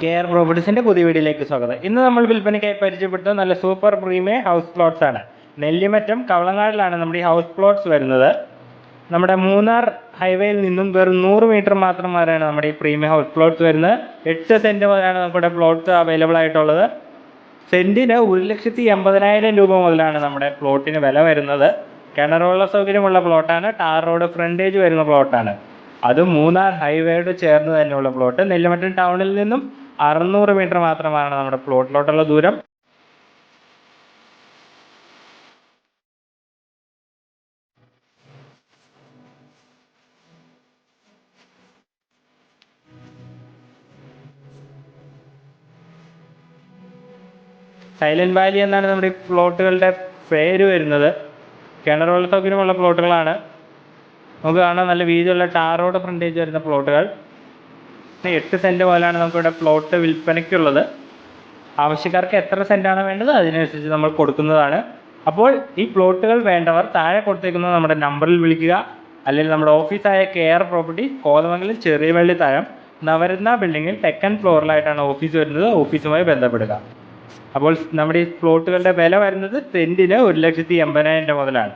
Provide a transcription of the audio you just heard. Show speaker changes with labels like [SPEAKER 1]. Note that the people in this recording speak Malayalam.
[SPEAKER 1] കെയർ പ്രോപ്പർട്ടീസിന്റെ പുതിയ വീഡിയോയിലേക്ക് സ്വാഗതം. ഇന്ന് നമ്മൾ വിൽപ്പനയ്ക്കായി പരിചയപ്പെടുത്തുന്ന നല്ല സൂപ്പർ പ്രീമിയം ഹൗസ് പ്ലോട്ട്സ് ആണ്. നെല്ലിമറ്റം കവളങ്ങാടിലാണ് നമ്മുടെ ഈ ഹൗസ് പ്ലോട്ട്സ് വരുന്നത്. നമ്മുടെ മൂന്നാർ ഹൈവേയിൽ നിന്നും വെറും നൂറ് മീറ്റർ മാത്രം വരെയാണ് നമ്മുടെ ഈ പ്രീമിയം ഹൗസ് പ്ലോട്ട്സ് വരുന്നത്. എട്ട് സെന്റ് മുതലാണ് നമ്മുടെ പ്ലോട്ട്സ് അവൈലബിൾ ആയിട്ടുള്ളത്. സെന്റിന് ഒരു ലക്ഷത്തി എൺപതിനായിരം രൂപ മുതലാണ് നമ്മുടെ പ്ലോട്ടിന് വില വരുന്നത്. കിണറുള്ള സൗകര്യമുള്ള പ്ലോട്ടാണ്. ടാർ റോഡ് ഫ്രണ്ടേജ് വരുന്ന പ്ലോട്ടാണ്. അത് മൂന്നാർ ഹൈവേയോട് ചേർന്ന് തന്നെയുള്ള പ്ലോട്ട്. നെല്ലിമറ്റം ടൗണിൽ നിന്നും അറുന്നൂറ് മീറ്റർ മാത്രമാണ് നമ്മുടെ പ്ലോട്ടിലോട്ടുള്ള ദൂരം. സൈലന്റ് വാലി എന്നാണ് നമ്മുടെ ഈ പ്ലോട്ടുകളുടെ പേര് വരുന്നത്. കിണറുള്ള സൗകര്യമുള്ള പ്ലോട്ടുകളാണ്. നമുക്ക് കാണാം നല്ല വീതിയുള്ള ടാർ റോഡ് ഫ്രണ്ടേജ് വരുന്ന പ്ലോട്ടുകൾ. പിന്നെ എട്ട് സെന്റ് മുതലാണ് നമുക്കിവിടെ പ്ലോട്ട് വിൽപ്പനയ്ക്കുള്ളത്. ആവശ്യക്കാർക്ക് എത്ര സെന്റാണ് വേണ്ടത് അതിനനുസരിച്ച് നമ്മൾ കൊടുക്കുന്നതാണ്. അപ്പോൾ ഈ പ്ലോട്ടുകൾ വേണ്ടവർ താഴെ കൊടുത്തേക്കുന്ന നമ്മുടെ നമ്പറിൽ വിളിക്കുക. അല്ലെങ്കിൽ നമ്മുടെ ഓഫീസായ കെ ആർ പ്രോപ്പർട്ടി കോതമംഗലം ചെറിയ വെള്ളി താഴം നവരത്ന ബിൽഡിങ്ങിൽ തെക്കൻ ഫ്ലോറിലായിട്ടാണ് ഓഫീസ് വരുന്നത്. ഓഫീസുമായി ബന്ധപ്പെടുക. അപ്പോൾ നമ്മുടെ ഈ പ്ലോട്ടുകളുടെ വില വരുന്നത് സെന്റിന് ഒരു ലക്ഷത്തി എൺപതിനായിരം രൂപ മുതലാണ്.